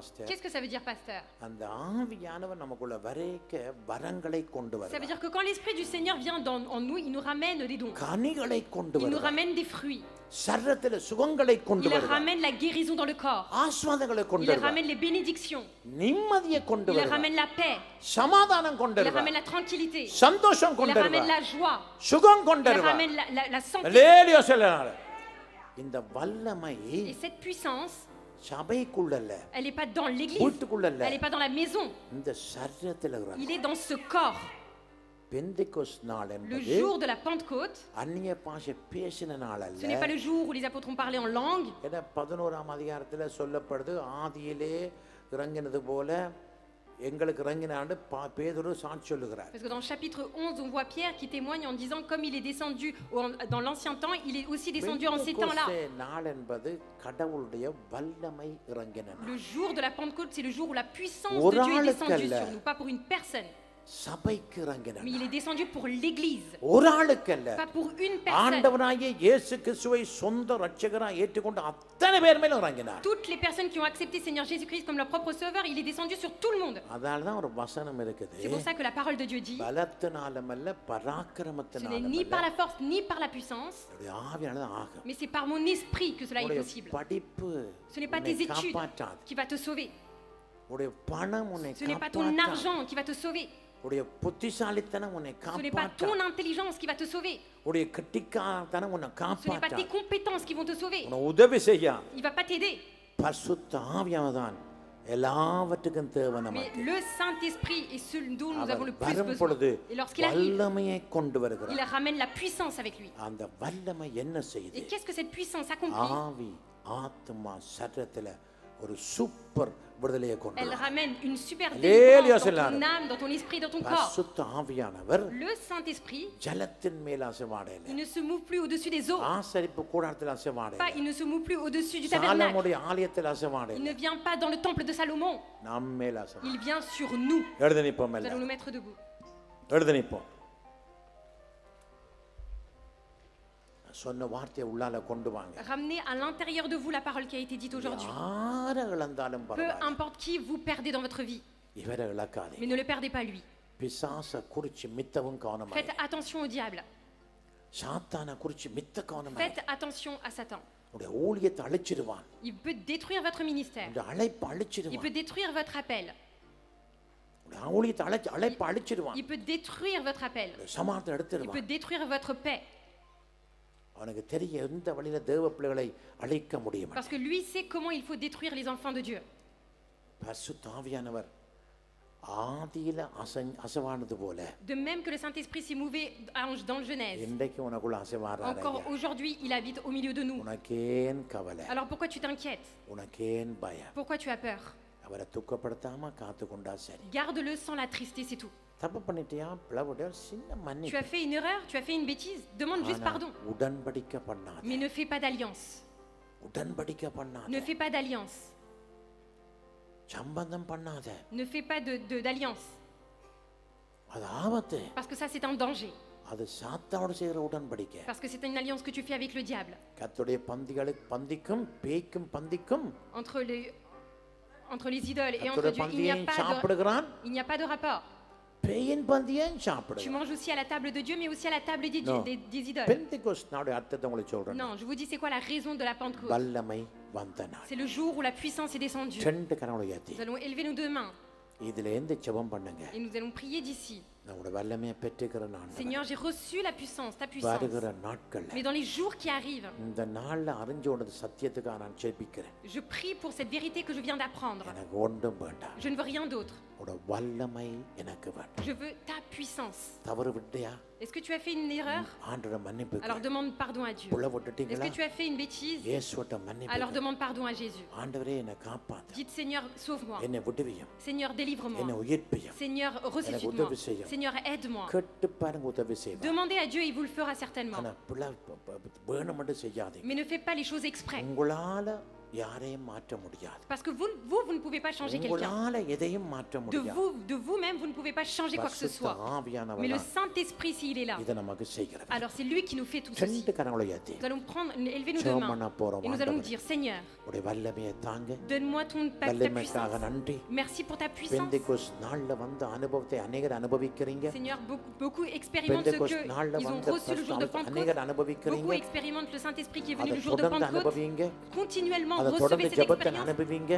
Pastor Qu'est-ce que ça veut dire, pasteur அந்த ஆவியானவர் நமக்குள்ள வரைக்க வரங்களை கொண்டு Ça veut வருவார் dire que quand l'Esprit du Seigneur vient dans- en nous, il nous ramène des dons. கனிகளை கொண்டு Il nous வருவார் ramène des fruits. சரீரத்தில் சுகங்களை கொண்டு Il வருவார் ramène la guérison dans le corps. ஆஸ்வாதங்களை கொண்டு Il வருவார் ramène les bénédictions. நிம்மதியை கொண்டு Il வருவார் ramène la paix. சமாதானம் கொண்டு Il வருவார் ramène la tranquillité. சந்தோஷம் Il கொண்டு ramène வருவார் la joie. சுகம் கொண்டு Il வருவார் ramène la, la- la santé. அல்லேலூயா சொல்லுறாரு இந்த வல்லமை Et cette puissance, சபைக்குள்ளல்ல elle n'est pas dans l'église. வீட்டுக்குள்ளல்ல Elle n'est pas dans la maison. இந்த சரீரத்தில் இருக்கிற Il est dans ce corps. பெந்திகோஸ் நாள் Le என்பது jour de la Pentecôte, அந்நிய பாஷை பேசின நாள் ce n'est அல்ல pas le jour où les apôtres ont parlé en langue. ஏன்னா பதினோராம் அதிகாரத்துல சொல்லப்படுது ஆதியிலே இறங்கினது போல Parce que dans le chapitre 11, on voit Pierre qui témoigne en disant, comme il est descendu dans l'ancien temps, il est aussi descendu en ces temps-là. Le jour de la Pentecôte, c'est le jour où la puissance de Dieu est descendue sur nous, pas pour une personne. சபைக்கு இறங்கின mais il நாள். est descendu pour l'Église, ஒரு ஆளுக்கல்ல pas pour une personne. ஆண்டவனாகிய இயேசு கிறிஸ்துவை சொந்த ரட்சகராக ஏற்றுக்கொண்டு அத்தனை பேர் மேலும் இறங்கினார் Toutes les personnes qui ont accepté Seigneur Jésus-Christ comme leur propre sauveur, il est descendu sur tout le monde. அதனால தான் ஒரு வசனம் இருக்குது C'est pour ça que la parole de Dieu dit பலத்தினாலும் அல்ல ce n'est பராக்கிரமத்தினாலும் ni par அல்ல la force ni par la puissance, என்னுடைய ஆவியானது ஆகும் mais c'est par mon esprit que cela est உன்னுடைய possible. படிப்பு Ce n'est pas உன்னை tes études காப்பாற்றாது qui va te sauver. உடைய பணம் உன்னை Ce n'est pas ton காப்பாற்றாது argent qui va te sauver. உடைய புத்திசாலித்தனம் உன்னை Ce n'est pas ton காப்பாற்றாது intelligence qui va te sauver. உடைய கெட்டிக்காரத்தனம் உன்னை Ce n'est pas tes காப்பாற்றாது compétences qui vont te sauver. உன்னை உதவி செய்யாது Il va pas t'aider. பசுத்த ஆவியானதான் எல்லாவற்றுக்கும் தேவை Mais நமக்கு le Saint-Esprit est celui dont nous avons அவர் le plus வரும் besoin. பொழுது Et lorsqu'il arrive, வல்லமையை கொண்டு il வருகிறார் ramène la puissance avec lui. அந்த வல்லமை என்ன Et செய்யுது qu'est-ce que cette puissance accomplit ஆவி ஆத்மா சரீரத்துல ஒரு சூப்பர் விடுதலையை கொண்டு Elle வரும். ramène une super Alléluia, délivrance dans Seigneur. ton âme, dans ton esprit, dans ton corps. பசுத்த ஆவியானவர் Le Saint-Esprit, ஜலத்தின் மேல் அசைவாடையில il ne se mouve plus au-dessus des eaux. ஆசரிப்பு கூடாரத்தில் Pas, அசைவாடையில il ne se mouve plus au-dessus du tabernacle. சாலமுடைய ஆலயத்தில் Il அசைவாடையில ne vient pas dans le temple de Salomon. நம் மேல் அசைவாடை Il vient sur nous. எழுத நிப்போம் Nous இல்ல allons nous mettre debout. எழுத நிப்போம் சொன்ன வார்த்தையை உள்ளால கொண்டு வாங்க Ramenez à l'intérieur de vous la parole qui a été dite aujourd'hui. யாரை இழந்தாலும் Peu பரவாயில்ல importe qui vous perdez dans votre vie, இவரை இழக்காதே mais ne le perdez pas lui. பிசாச குறிச்சு மித்தவும் கவனமாக Faites attention au diable. சாத்தான குறிச்சு மித்த கவனமாக Faites attention à Satan. உடைய ஊழியத்தை அழிச்சிடுவான் Il peut détruire votre ministère. உடைய அழைப்பை Il அழிச்சிடுவான் peut détruire votre appel. உடைய ஊழியத்தை அழைச்சு அழைப்பை அழிச்சிடுவான் Il peut détruire votre appel. உடைய சமாதானம் Il எடுத்துடுவான் peut détruire votre paix. Parce que lui sait comment il faut détruire les enfants de Dieu. De même que le Saint-Esprit s'est mouvé dans le Genèse. Encore aujourd'hui, il habite au milieu de nous. Alors pourquoi tu t'inquiètes? Pourquoi tu as peur? Garde-le sans la tristesse et tout. தப்பு பண்ணிட்டியா பிளவுட சின்ன Tu மன்னிப்பு as fait une erreur, tu as fait une bêtise, demande juste ஆனா pardon. உடன்படிக்கை பண்ணாத Mais ne fais pas d'alliance. உடன்படிக்கை பண்ணாத Ne fais pas d'alliance. சம்பந்தம் பண்ணாத Ne fais pas de- de- d'alliance. அது ஆபத்து parce que ça, c'est un danger. அது சாத்தாவோடு செய்கிற உடன்படிக்கை Parce que c'est une alliance que tu fais avec le diable. கத்துடைய பந்திகளுக்கு பந்திக்கும் பேய்க்கும் பந்திக்கும் Entre les, entre les idoles et entre கத்துடைய Dieu, il n'y a பந்தியையும் pas de, சாப்பிடுகிறான் il n'y a pas de rapport. பேயின் பந்தியையும் Tu சாப்பிடுகிறான் manges aussi à la table de Dieu, mais aussi à la table des, Non. des, des idoles. பெந்திகோஸ்தனுடைய அர்த்தத்தை உங்களுக்கு சொல்றேன் Non, je vous dis, c'est quoi la raison de la Pentecôte வல்லமை வந்த நாள் C'est le jour où la puissance est descendue. ரெண்டு கரங்களை ஏத்தி Nous allons élever nos deux mains இதுல இருந்து ஜெபம் பண்ணுங்க et nous allons prier d'ici. நம்முடைய வல்லமையை பெற்றுக்கிற நான் Seigneur, j'ai reçu la puissance, ta puissance. வருகிற நாட்கள்ல Mais dans les jours qui arrivent, இந்த நாள்ல அறிஞ்சு கொண்டது சத்தியத்துக்காக நான் ஜெபிக்கிறேன் je prie pour cette vérité que je viens d'apprendre. எனக்கு ஒன்றும் வேண்டாம் Je ne veux rien d'autre. Je veux ta puissance. Est-ce que tu as fait une erreur? Alors demande pardon à Dieu. Est-ce que tu as fait une bêtise? Alors demande pardon à Jésus. Dites Seigneur, sauve-moi. Seigneur, délivre-moi. Seigneur, ressuscite-moi. Seigneur, aide-moi. Demandez à Dieu et il vous le fera certainement. Mais ne fais pas les choses exprès. உங்களால யாரையும் மாற்ற முடியாது Parce que vous, vous, vous ne pouvez pas changer quelqu'un. உங்களால எதையும் மாற்ற De முடியாது vous, de vous-même, vous ne pouvez pas changer quoi que ce பரிசுத்த soit. Mais ஆவியானவர் le தான் Saint-Esprit, s'il est là, இதை நமக்கு செய்கிறவர் alors c'est lui qui nous fait tout ceci. ரெண்டு கரங்களை ஏத்தி Nous allons prendre, élever nos deux ஜெபம் mains பண்ண போறோம் et nous allons ஆண்டவரே. dire Seigneur, உடைய வல்லமையை தாங்க donne-moi ton, ta, ta வல்லமைக்காக puissance. நன்றி Merci pour ta puissance. பெந்தைகோஸ் நாள்ல வந்து அனுபவத்தை அநேகர் அனுபவிக்கிறீங்க Seigneur, beaucoup, beaucoup expérimentent ce பெந்தைகோஸ் qu'ils நாள்ல ont வந்து reçu le jour de Pentecôte. அநேகர் அனுபவிக்கிறீங்க Beaucoup expérimentent le Saint-Esprit qui est venu அதை le jour de தொடர்ந்து Pentecôte. அனுபவிங்க Continuellement, அதை தொடர்ந்து ஜெபத்தை. அனுபவிங்க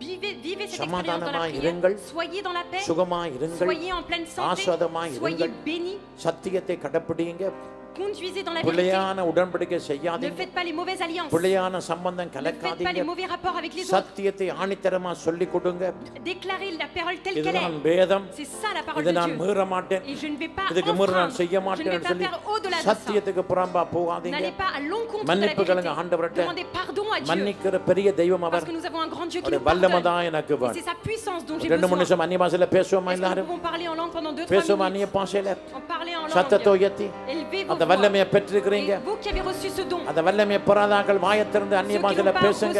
Vivez, vivez cette சமாதானமாய் expérience dans la prière. இருங்கள். Soyez dans la paix. சுகமா இருங்கள் Soyez en pleine santé. ஆஸ்வாதமாய் Soyez இருங்கள். bénis. சத்தியத்தை கடைப்பிடிங்க Conduisez dans la vérité. பிள்ளையான உடன்படிக்கை Ne செய்யாதீங்க faites pas les mauvaises alliances. பிள்ளையான சம்பந்தம் Ne faites pas les கலக்காதீங்க mauvais rapports avec les autres. சத்தியத்தை ஆணித்தரமா சொல்லி கொடுங்க Déclarez la parole telle qu'elle இதுதான் est. வேதம் C'est ça la parole இதை de நான் Dieu. மீற மாட்டேன் Et je ne vais pas இதுக்கு மீற நான் enfreindre. செய்ய Je ne vais மாட்டேன்னு pas சொல்லி faire au-delà de ça. சத்தியத்துக்கு புறம்பா போகாதீங்க N'allez pas à l'encontre de la மன்னிப்பு vérité. கேளுங்க ஆண்டவர்கிட்ட. Demandez pardon à Dieu. மன்னிக்கிற பெரிய தெய்வம் Parce அவர் que nous avons un grand Dieu qui அவருடைய nous வல்லமை pardonne. தான் எனக்கு Et வேணும் c'est sa puissance dont j'ai ரெண்டு மூணு besoin. நிமிஷம் அந்நிய பாஷையில பேசுவோமா Est-ce que nous எல்லாரும் pouvons parler en langue pendant 2-3 பேசுவோமா அந்நிய minutes பாஷையில En parler en சத்தத்தை langue. உயர்த்தி Élevez vos அந்த வல்லமையை பெற்றிருக்கிறீங்க. அந்த வல்லமையை பொறாதாக்கள் வாயத்திறந்து அந்நிய பாஷையில் பேசுங்க.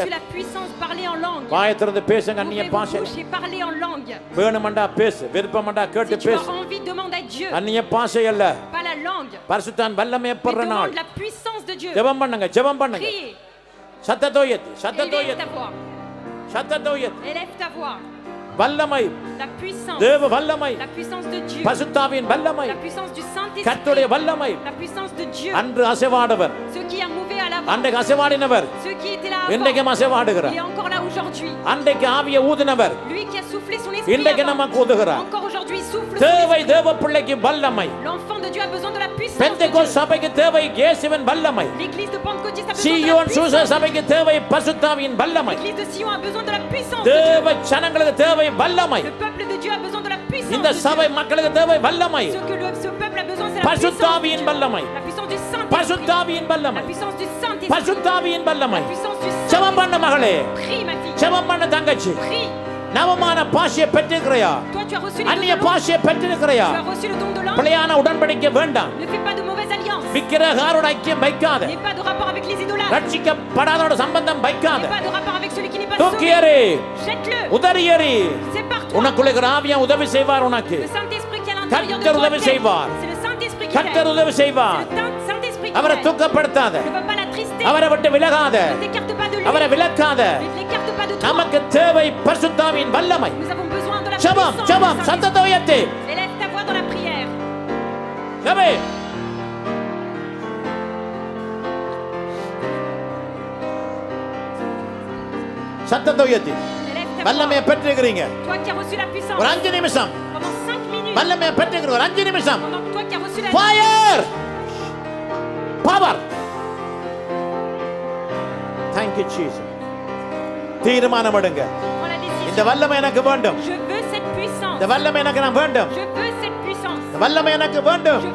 வாயத்திறந்து பேசுங்க அந்நிய பாஷை வேணுமண்டா பேசு விருப்பமண்டா கேட்டு பேசு. அந்நிய பாஷை அல்ல பரிசுத்தான் வல்லமையை பெற நாள். ஜெபம் பண்ணுங்க ஜெபம் பண்ணுங்க. சத்தத்தோயத்து சத்தத்தோயத்து. சத்தத்தோயத்து. வல்லமை. தேவ வல்லமை. பசுத்தாவின் வல்லமை. கர்த்தருடைய வல்லமை. அன்று அசைவாடவர். அன்றைக்கு அசைவாடினவர். இன்றைக்கும் அசைவாடுகிறார். அன்றைக்கு ஆவிய ஊதினவர். இன்றைக்கு நமக்கு ஊதுகிறார் தேவை தேவ பிள்ளைக்கு வல்லமை. பெந்தகோஸ் சபைக்கு தேவை இயேசுவின் வல்லமை. சியோன் சூச சபைக்கு தேவை பசுத்தாவியின் வல்லமை. தேவ ஜனங்களுக்கு தேவை வல்லமை. இந்த சபை மக்களுக்கு தேவை வல்லமை. பசுத்தாவியின் வல்லமை. பசுத்தாவியின் வல்லமை. பசுத்தாவியின் வல்லமை. ஜெபம் பண்ண மகளே. ஜெபம் பண்ண தங்கச்சி. நவமான பாஷையை பெற்றிருக்கிறையா? அந்நிய பாஷையை பெற்றிருக்கிறையா? பிழையான உடன்படிக்க வேண்டாம். விக்கிரகாரோட ஐக்கியம் வைக்காத. ரட்சிக்கப்படாதோட சம்பந்தம் வைக்காத. தூக்கி எறி. உதறி எறி. உனக்குள்ள ஆவியா உதவி செய்வார் உனக்கு. கத்தர் உதவி செய்வார். கத்தர் உதவி செய்வார். அவரை தூக்கப்படுத்தாத. அவரை விட்டு விலகாத. அவரை விளக்காத நமக்கு தேவை பரிசுத்தாவின் வல்லமை. ஜெபம் ஜெபம் சத்தத்தை உயர்த்தி ஜெபே. சத்தத்தை உயர்த்தி வல்லமையை பெற்றிருக்கிறீங்க ஒரு அஞ்சு நிமிஷம். வல்லமையை பெற்றிருக்கிற ஒரு அஞ்சு நிமிஷம். Fire power thank you Jesus தீர்மானம் எடுங்க Prends la இந்த décision. வல்லமை எனக்கு வேண்டும் Je veux cette puissance. இந்த வல்லமை எனக்கு நான் வேண்டும் Je veux cette puissance. இந்த வல்லமை எனக்கு வேண்டும் Je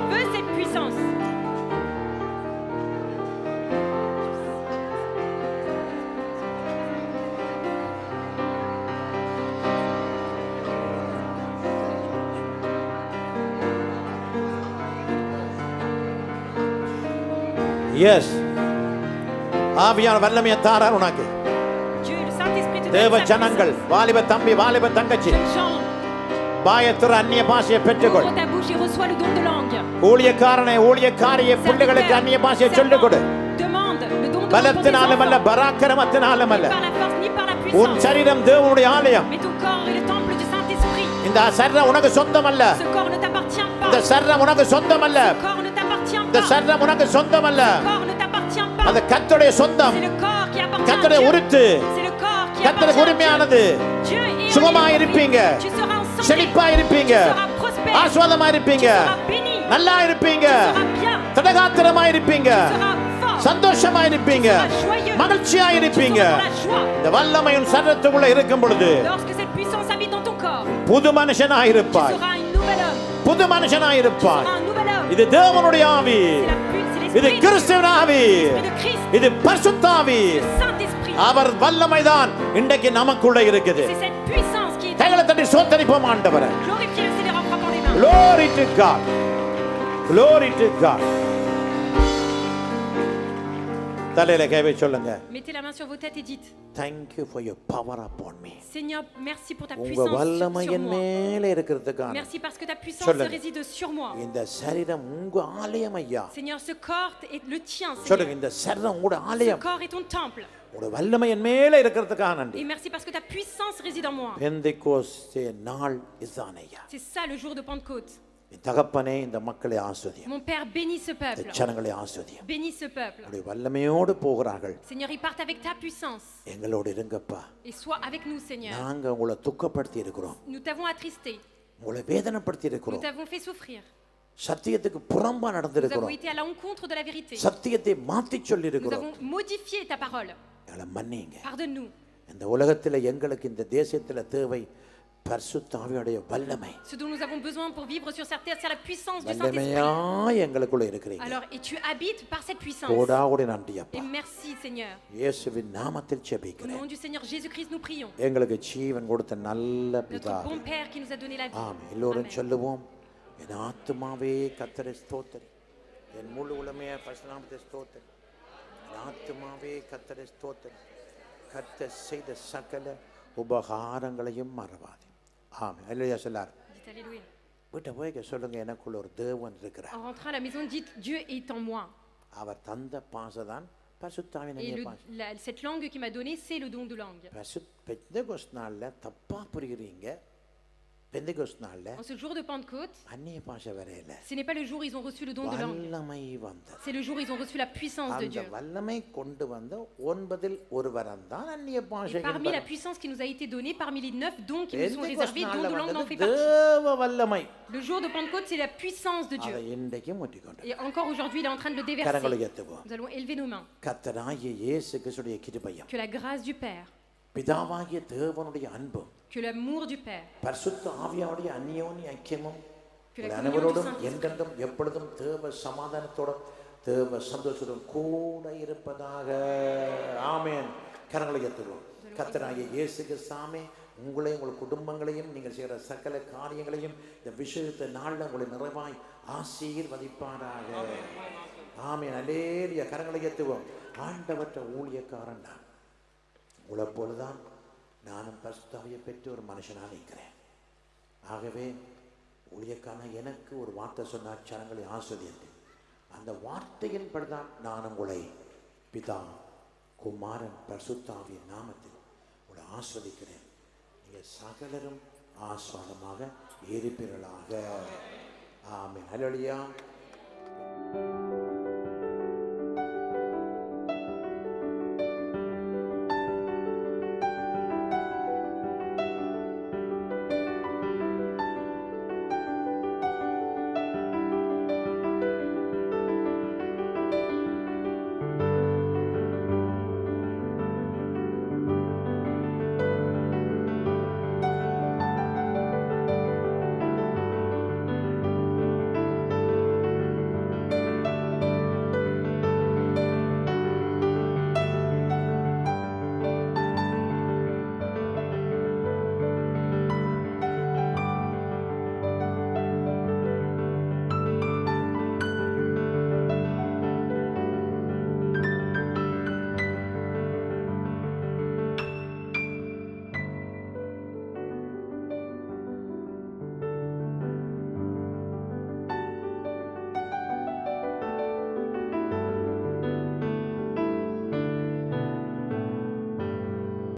ஆவியான வல்லமைய தாரார் உனக்கு. தேவ ஜனங்கள் வாலிப தம்பி வாலிப தங்கச்சி. பாயத்துற அந்நிய பாஷையை பெற்றுக்கொள். ஊழியக்காரனை ஊழியக்காரிய பிள்ளைகளுக்கு அந்நிய பாஷையை சொல்லிக் கொடு பலத்தினாலும் அல்ல பராக்கிரமத்தினாலும் அல்ல. உன் சரீரம் தேவனுடைய ஆலயம். இந்த சரீரம் உனக்கு சொந்தம் அல்ல. இந்த சரீரம் உனக்கு சொந்தம் அல்ல. இந்த சரீரம் உனக்கு சொந்தம் அல்ல. அந்த கத்தோடைய சொந்தம் கத்தோடைய உருத்து கத்தருக்கு உரிமையானது. சுகமா இருப்பீங்க. செழிப்பா இருப்பீங்க. ஆஸ்வாதமா இருப்பீங்க. நல்லா இருப்பீங்க. தடகாத்திரமா இருப்பீங்க. சந்தோஷமா இருப்பீங்க. மகிழ்ச்சியா இருப்பீங்க. இந்த வல்லமையும் சரத்துக்குள்ள இருக்கும் பொழுது புது மனுஷனா இருப்பாய். புது மனுஷனா இருப்பாய். இது தேவனுடைய ஆவி. இது கிறிஸ்துவனாவி இது பரிசுத்தாவி. அவர் வல்லமைதான் இன்றைக்கு நமக்குள்ள இருக்குது. தங்களை தட்டி சோத்தரிப்போம் ஆண்டவரை. Glory to God. Glory to God. தலையில கேவை சொல்லுங்க Mettez la main sur vos têtes et dites Thank you for your power upon me. Seigneur, merci pour ta உங்க puissance sur, வல்லமை என். மேல இருக்கிறதுக்கான Merci parce que ta puissance சொல்லுங்க. réside sur moi. இந்த சரீரம் உங்க ஆலயம் ஐயா Seigneur, ce corps est le tien, சொல்லுங்க Seigneur. இந்த சரீரம் Ce ஆலயம் corps est ton temple. உங்களோட வல்லமை என் மேல இருக்கிறதுக்காக நன்றி Et merci parce que ta puissance réside en moi. பெந்தைக்கோஸ்தே நாள் இதுதான் ஐயா C'est ça le jour de Pentecôte. தகப்பனே இந்த மக்களை ஆஸ்வதியம் Mon Père, bénis ce இந்த peuple. ஜனங்களை ஆஸ்வதியம் Bénis ce peuple. உங்களுடைய வல்லமையோடு போகிறார்கள் Seigneur, ils partent avec ta puissance. எங்களோடு இருங்கப்பா Et sois avec nous, Seigneur. நாங்க உங்களை துக்கப்படுத்தி இருக்கிறோம் Nous t'avons attristé. உங்களை வேதனைப்படுத்தி Nous இருக்கிறோம் t'avons fait souffrir. சத்தியத்துக்கு புறம்பா Nous avons நடந்திருக்கிறோம் été à l'encontre de la vérité. சத்தியத்தை மாத்தி சொல்லி Nous இருக்கிறோம் avons modifié ta parole. எங்களை மன்னிங்க Pardonne-nous. இந்த உலகத்துல எங்களுக்கு இந்த தேசத்துல தேவை Ce dont nous avons besoin pour vivre sur cette terre, c'est la puissance du வல்லமையா Saint-Esprit. எங்களுக்குள்ள இருக்கிறீங்க Alors, et tu habites par cette puissance. கோடா கூட நன்றி Et அப்பா merci, Seigneur. இயேசுவின் நாமத்தில் Au செபிக்கிறேன் nom du Seigneur Jésus-Christ, nous prions. எங்களுக்கு ஜீவன் கொடுத்த நல்ல பிதா Notre bon Père qui nous a donné la vie. ஆம் எல்லோரும் Amen. சொல்லுவோம் என் ஆத்துமாவே கத்தரை ஸ்தோத்தரி என் முழு உலமைய பசுநாமத்தை ஸ்தோத்தரி என் ஆத்துமாவே கத்தரை ஸ்தோத்தரி கத்த செய்த சகல உபகாரங்களையும் மறவாதே ஆமே அல்லையா சொல்லார் Dites Alléluia. வீட்டை போய் சொல்லுங்க எனக்குள்ள ஒரு தேவன் இருக்கிறார் En rentrant à la maison, dites Dieu est en moi. அவர் தந்த பாசதான் பசுத்தாவின் Et le- பாசம் la- cette langue qu'il m'a donnée, c'est le don de langue. பசு பெந்தகோஸ் நாளில் தப்பா புரிகிறீங்க பெந்தகோஸ் நாளில் En ce jour de Pentecôte, அந்நிய பாஷை வரையில ce n'est pas le jour où ils ont reçu le don de langue. வல்லமை வந்தது C'est le jour où ils ont reçu la puissance de அந்த Dieu. வல்லமை கொண்டு வந்த ஒன்பதில் ஒருவரம் தான் அந்நிய Et பாஷை parmi la puissance qui nous a été donnée, parmi les neuf dons qui nous sont பெந்தகோஸ் réservés, don நாளில் de langue en வந்தது fait partie. தேவ வல்லமை Le jour de Pentecôte, c'est la puissance de அதை Dieu. இன்றைக்கு முட்டிக்கொண்டு Et encore aujourd'hui, il est en train de le கரங்களை déverser. ஏற்றுவோம் Nous allons élever nos mains. கத்தராகிய இயேசு கிறிஸ்துடைய கிருபையும் Que la grâce du Père, பிதாவாகிய தேவனுடைய அன்பும் que l'amour du Père, பரிசுத்த ஆவியாவுடைய அந்நியோனி ஐக்கியமும் Que la communion அனைவரோடும் du Saint-Esprit. என்றென்றும் எப்பொழுதும் தேவ சமாதானத்தோடும் தேவ சந்தோஷத்தோடும் கூட இருப்பதாக. ஆமென். கரங்களை ஏற்றுவோம் கத்தராகிய இயேசு கிறிஸ்தாமே உங்களையும் உங்கள் குடும்பங்களையும் நீங்கள் செய்கிற சகல காரியங்களையும் இந்த விஷயத்தை நாளில் உங்களை நிறைவாய் ஆசீர்வதிப்பாராக. ஆமென். அலேலிய கரங்களை ஏற்றுவோம் ஆண்டவற்ற ஊழியக்காரன் நான். உங்களை போலதான் நானும் பரிசுத்தாவியை பெற்று ஒரு மனுஷனாக நிற்கிறேன் ஆகவே ஊழியக்கான எனக்கு ஒரு வார்த்தை சொன்னார் சனங்களை ஆஸ்வதித்து அந்த வார்த்தையின்படி தான் நான் உங்களை பிதா குமாரன் பரிசுத்தாவிய நாமத்தில் உங்களை ஆஸ்வதிக்கிறேன். நீங்கள் சகலரும் ஆஸ்வாதமாக இருப்பீர்களாக ஆமென். அலொழியா